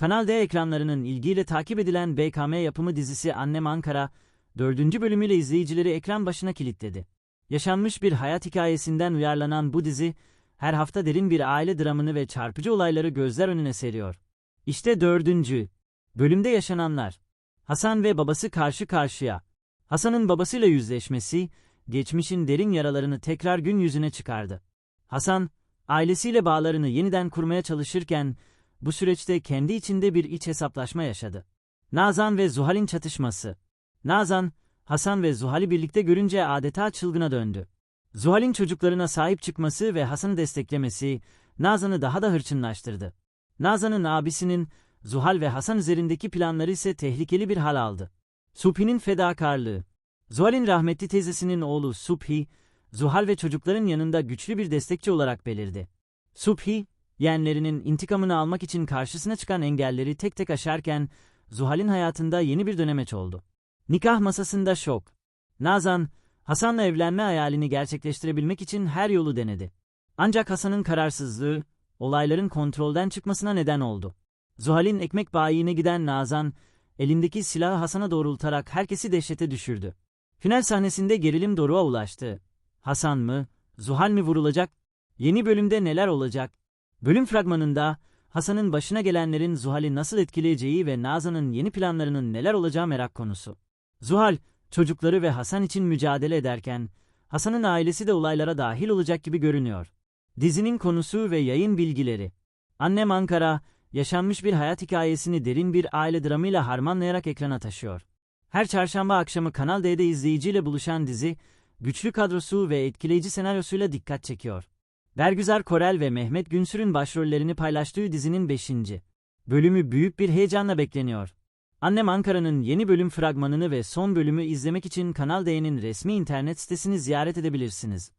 Kanal D ekranlarının ilgiyle takip edilen BKM yapımı dizisi Annem Ankara, dördüncü bölümüyle izleyicileri ekran başına kilitledi. Yaşanmış bir hayat hikayesinden uyarlanan bu dizi, her hafta derin bir aile dramını ve çarpıcı olayları gözler önüne seriyor. İşte dördüncü bölümde yaşananlar. Hasan ve babası karşı karşıya. Hasan'ın babasıyla yüzleşmesi, geçmişin derin yaralarını tekrar gün yüzüne çıkardı. Hasan, ailesiyle bağlarını yeniden kurmaya çalışırken, bu süreçte kendi içinde bir iç hesaplaşma yaşadı. Nazan ve Zuhal'in çatışması. Nazan, Hasan ve Zuhal'i birlikte görünce adeta çılgına döndü. Zuhal'in çocuklarına sahip çıkması ve Hasan'ı desteklemesi, Nazan'ı daha da hırçınlaştırdı. Nazan'ın abisinin, Zuhal ve Hasan üzerindeki planları ise tehlikeli bir hal aldı. Subhi'nin fedakarlığı. Zuhal'in rahmetli teyzesinin oğlu Subhi, Zuhal ve çocukların yanında güçlü bir destekçi olarak belirdi. Subhi, yeğenlerinin intikamını almak için karşısına çıkan engelleri tek tek aşarken, Zuhal'in hayatında yeni bir dönemeç oldu. Nikah masasında şok. Nazan, Hasan'la evlenme hayalini gerçekleştirebilmek için her yolu denedi. Ancak Hasan'ın kararsızlığı, olayların kontrolden çıkmasına neden oldu. Zuhal'in ekmek bayiine giden Nazan, elindeki silahı Hasan'a doğrultarak herkesi dehşete düşürdü. Final sahnesinde gerilim doruğa ulaştı. Hasan mı, Zuhal mi vurulacak? Yeni bölümde neler olacak? Bölüm fragmanında Hasan'ın başına gelenlerin Zuhal'i nasıl etkileyeceği ve Nazan'ın yeni planlarının neler olacağı merak konusu. Zuhal, çocukları ve Hasan için mücadele ederken, Hasan'ın ailesi de olaylara dahil olacak gibi görünüyor. Dizinin konusu ve yayın bilgileri. Annem Ankara, yaşanmış bir hayat hikayesini derin bir aile dramıyla harmanlayarak ekrana taşıyor. Her çarşamba akşamı Kanal D'de izleyiciyle buluşan dizi, güçlü kadrosu ve etkileyici senaryosuyla dikkat çekiyor. Bergüzar Korel ve Mehmet Günsür'ün başrollerini paylaştığı dizinin 5. bölümü büyük bir heyecanla bekleniyor. Annem Ankara'nın yeni bölüm fragmanını ve son bölümü izlemek için Kanal D'nin resmi internet sitesini ziyaret edebilirsiniz.